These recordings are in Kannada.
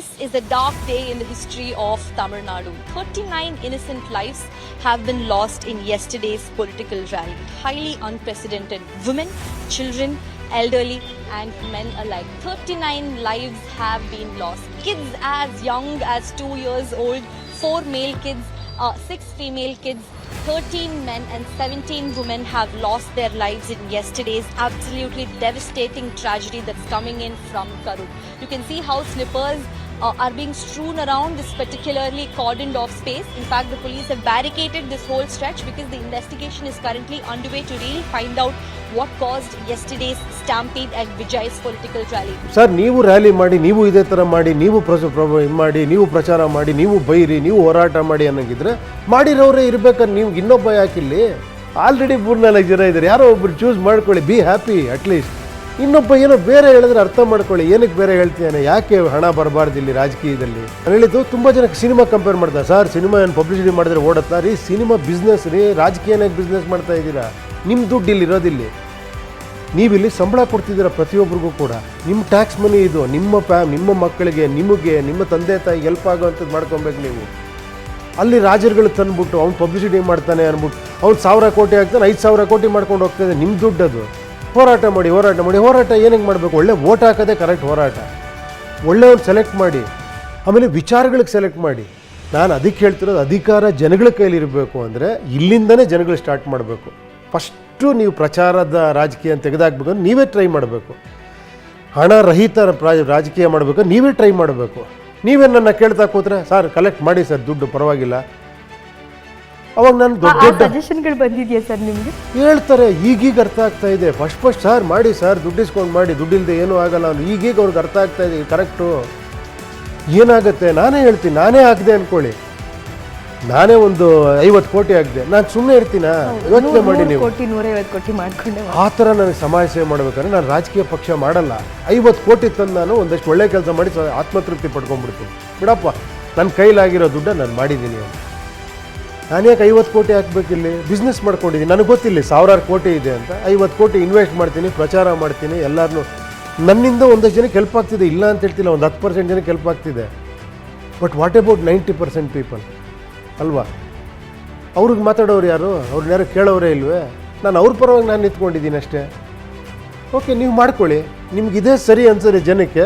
This is a dark day in the history of Tamil Nadu. 39 innocent lives have been lost in yesterday's political rally. Highly unprecedented. Women, children, elderly, and men alike. 39 lives have been lost. Kids as young as two years old, four male kids, uh, six female kids, 13 men and 17 women have lost their lives in yesterday's absolutely devastating tragedy that's coming in from Karur. You can see how slippers uh, are being strewn around this particularly cordoned off space. In fact, the police have barricaded this whole stretch because the investigation is currently underway to really find out what caused yesterday's stampede at Vijay's political rally. sir sir ನೀವು ರ್ಯಾಲಿ ಮಾಡಿ ನೀವು ಇದೇ ಥರ ಮಾಡಿ ನೀವು ಪ್ರಸ ಪ್ರ- ಇದ್ ಮಾಡಿ ನೀವು ಪ್ರಚಾರ ಮಾಡಿ ನೀವು ಬೈರಿ ನೀವು ಹೋರಾಟ ಮಾಡಿ ಅನ್ನೋಂಗಿದ್ರೆ ಮಾಡಿರೋರೇ ಇರ್ಬೇಕಾದ್ರೆ ನೀವು ಇನ್ನೊಬ್ಬ ಯಾಕಿಲ್ಲಿ ಆಲ್ರೆಡಿ ಮೂರ್ನಾಲ್ಕು ಜನ ಇದ್ದಾರೆ ಯಾರೋ ಒಬ್ರು ಚೂಸ್ ಮಾಡ್ಕೊಳ್ಳಿ ಬಿ ಹ್ಯಾಪಿ ಅಟ್ಲೀಸ್ಟ್ ಇನ್ನೊಬ್ಬ ಏನೋ ಬೇರೆ ಹೇಳಿದ್ರೆ ಅರ್ಥ ಮಾಡ್ಕೊಳ್ಳಿ. ಏನಕ್ಕೆ ಬೇರೆ ಹೇಳ್ತೀಯಾನೆ ಯಾಕೆ ಹಣ ಬರಬಾರ್ದು ಇಲ್ಲಿ ರಾಜಕೀಯದಲ್ಲಿ? ನಾನು ಹೇಳಿದ್ದು ತುಂಬ ಜನಕ್ಕೆ ಸಿನಿಮಾ ಕಂಪೇರ್ ಮಾಡ್ತಾರೆ ಸರ್, ಸಿನಿಮಾ ಏನು ಪಬ್ಲಿಸಿಟಿ ಮಾಡಿದ್ರೆ ಓಡುತ್ತಾ? ರೀ, ಸಿನಿಮಾ ಬಿಸ್ನೆಸ್ ರೀ ರಾಜಕೀಯನಾಗಿ ಬಿಸ್ನೆಸ್ ಮಾಡ್ತಾ ಇದ್ದೀರಾ? ನಿಮ್ಮ ದುಡ್ಡು ಇಲ್ಲಿ ಇರೋದಿಲ್ಲಿ. ನೀವಿಲ್ಲಿ ಸಂಬಳ ಕೊಡ್ತಿದ್ದೀರ ಪ್ರತಿಯೊಬ್ಬರಿಗೂ ಕೂಡ. ನಿಮ್ಮ ಟ್ಯಾಕ್ಸ್ ಮನಿ ಇದು. ನಿಮ್ಮ ಪ್ಯಾ ನಿಮ್ಮ ಮಕ್ಕಳಿಗೆ, ನಿಮಗೆ, ನಿಮ್ಮ ತಂದೆ ತಾಯಿಗೆ ಹೆಲ್ಪ್ ಆಗೋವಂಥದ್ದು ಮಾಡ್ಕೊಬೇಕು ನೀವು. ಅಲ್ಲಿ ರಾಜರುಗಳು ತಂದ್ಬಿಟ್ಟು ಅವ್ನು ಪಬ್ಲಿಸಿಟಿ ಮಾಡ್ತಾನೆ ಅಂದ್ಬಿಟ್ಟು ಅವ್ನು ಸಾವಿರ ಕೋಟಿ ಹಾಕ್ತಾನೆ ಐದು ಸಾವಿರ ಕೋಟಿ ಮಾಡ್ಕೊಂಡು ಹೋಗ್ತಾನೆ ನಿಮ್ಮ ದುಡ್ಡು ಅದು. ಹೋರಾಟ ಮಾಡಿ ಹೋರಾಟ ಮಾಡಿ, ಹೋರಾಟ ಏನಕ್ಕೆ ಮಾಡಬೇಕು? ಒಳ್ಳೆ ಓಟ್ ಹಾಕೋದೇ ಕರೆಕ್ಟ್ ಹೋರಾಟ. ಒಳ್ಳೆಯವ್ರು ಸೆಲೆಕ್ಟ್ ಮಾಡಿ, ಆಮೇಲೆ ವಿಚಾರಗಳಿಗೆ ಸೆಲೆಕ್ಟ್ ಮಾಡಿ. ನಾನು ಅದಕ್ಕೆ ಹೇಳ್ತಿರೋದು ಅಧಿಕಾರ ಜನಗಳ ಕೈಲಿರಬೇಕು ಅಂದರೆ ಇಲ್ಲಿಂದನೇ ಜನಗಳು ಸ್ಟಾರ್ಟ್ ಮಾಡಬೇಕು. ಫಸ್ಟು ನೀವು ಪ್ರಚಾರದ ರಾಜಕೀಯ ತೆಗೆದಾಕ್ಬೇಕು ಅಂದ್ರೆ ನೀವೇ ಟ್ರೈ ಮಾಡಬೇಕು. ಹಣ ರಹಿತ ರಾಜಕೀಯ ಮಾಡಬೇಕು ನೀವೇ ಟ್ರೈ ಮಾಡಬೇಕು. ನೀವೇ ನನ್ನ ಕೇಳ್ತಾ ಕೂತ್ರೆ, ಸರ್ ಕಲೆಕ್ಟ್ ಮಾಡಿ ಸರ್, ದುಡ್ಡು ಪರವಾಗಿಲ್ಲ. ಅವಾಗ ನಾನು ದೊಡ್ಡ ದೊಡ್ಡ ಸಜೆಷನ್ಗಳು ಬಂದಿದೆಯಾ ಸರ್ ನಿಮಗೆ? ಹೇಳ್ತಾರೆ ಈಗೀಗ ಅರ್ಥ ಆಗ್ತಾ ಇದೆ. ಫಸ್ಟ್ ಫಸ್ಟ್ ಸರ್ ಮಾಡಿ ಸರ್ ದುಡ್ಡಿಸ್ಕೊಂಡು ಮಾಡಿ ದುಡ್ಡಿಲ್ಲದೆ ಏನೂ ಆಗಲ್ಲ ಅವ್ನು ಈಗೀಗ ಅವ್ರಿಗೆ ಅರ್ಥ ಆಗ್ತಾ ಇದೆ ಕರೆಕ್ಟು. ಏನಾಗುತ್ತೆ? ನಾನೇ ಹೇಳ್ತೀನಿ ನಾನೇ ಆಗದೆ ಅಂದ್ಕೊಳ್ಳಿ ನಾನೇ ಒಂದು ಐವತ್ತು ಕೋಟಿ ಹಾಕಿದೆ ನಾನು ಸುಮ್ಮನೆ ಇರ್ತೀನಾ? ಯೋಚನೆ ಮಾಡಿ ನೀವು. ಕೋಟಿ ನೂರೈವತ್ತು ಕೋಟಿ ಮಾಡ್ಕೊಂಡೆ ಆ ಥರ ನನಗೆ ಸಮಾಜ ಸೇವೆ ಮಾಡ್ಬೇಕಂದ್ರೆ ನಾನು ರಾಜಕೀಯ ಪಕ್ಷ ಮಾಡಲ್ಲ. ಐವತ್ತು ಕೋಟಿ ತಂದು ನಾನು ಒಂದಷ್ಟು ಒಳ್ಳೆ ಕೆಲಸ ಮಾಡಿ ಸ- ಆತ್ಮತೃಪ್ತಿ ಪಡ್ಕೊಂಡ್ಬಿಡ್ತೀನಿ. ಬಿಡಪ್ಪ ನನ್ನ ಕೈಲಾಗಿರೋ ದುಡ್ಡ ನಾನು ಮಾಡಿದ್ದೀನಿ ಅಂತ. ನಾನು ಯಾಕೆ ಐವತ್ತು ಕೋಟಿ ಹಾಕ್ಬೇಕಿಲ್ಲಿ ಬಿಸ್ನೆಸ್ ಮಾಡ್ಕೊಂಡಿದ್ದೀನಿ ನನಗೆ ಗೊತ್ತಿಲ್ಲ ಸಾವಿರಾರು ಕೋಟಿ ಇದೆ ಅಂತ. ಐವತ್ತು ಕೋಟಿ ಇನ್ವೆಸ್ಟ್ ಮಾಡ್ತೀನಿ, ಪ್ರಚಾರ ಮಾಡ್ತೀನಿ ಎಲ್ಲರನ್ನೂ ನನ್ನಿಂದ ಒಂದಷ್ಟು ಜನಕ್ಕೆ ಹೆಲ್ಪ್ ಆಗ್ತಿದೆ. ಇಲ್ಲ ಅಂತ ಹೇಳ್ತಿಲ್ಲ, ಒಂದು ಹತ್ತು ಪರ್ಸೆಂಟ್ ಜನಕ್ಕೆ ಹೆಲ್ಪ್ ಆಗ್ತಿದೆ. But what about ninety percent people ಅಲ್ವಾ? ಅವ್ರಿಗೆ ಮಾತಾಡೋರು ಯಾರು? ಅವ್ರನ್ನ ಯಾರು ಕೇಳೋರೇ ಇಲ್ವೇ? ನಾನು ಅವ್ರ ಪರವಾಗಿ ನಾನು ನಿಂತ್ಕೊಂಡಿದ್ದೀನಿ ಅಷ್ಟೇ. ಓಕೆ ನೀವು ಮಾಡ್ಕೊಳ್ಳಿ. ನಿಮ್ಗೆ ಇದೇ ಸರಿ ಅನ್ಸರಿ ಜನಕ್ಕೆ.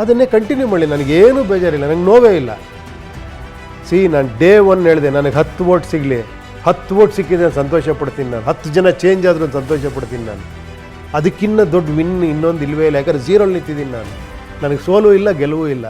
ಅದನ್ನೇ ಕಂಟಿನ್ಯೂ ಮಾಡಿ. ನನಗೇನು ಬೇಜಾರಿಲ್ಲ. ನನಗೆ ನೋವೇ ಇಲ್ಲ. ಸಿ, ನಾನು ಡೇ ಒನ್ ಹೇಳಿದೆ, ನನಗೆ ಹತ್ತು ವೋಟ್ ಸಿಗಲಿ. ಹತ್ತು ವೋಟ್ ಸಿಕ್ಕಿದ್ರೆ ನಾನು ಸಂತೋಷ ಪಡ್ತೀನಿ ನಾನು. ಹತ್ತು ಜನ ಚೇಂಜ್ ಆದರೂ ಸಂತೋಷ ಪಡ್ತೀನಿ ನಾನು. ಅದಕ್ಕಿನ್ನ ದೊಡ್ಡ ವಿನ್ ಇನ್ನೊಂದು ಇಲ್ವೇ ಇಲ್ಲ, ಯಾಕಂದ್ರೆ ಝೀರೋಲ್ಲಿ ನಿಂತಿದ್ದೀನಿ ನಾನು. ನನಗೆ ಸೋಲು ಇಲ್ಲ, ಗೆಲುವು ಇಲ್ಲ.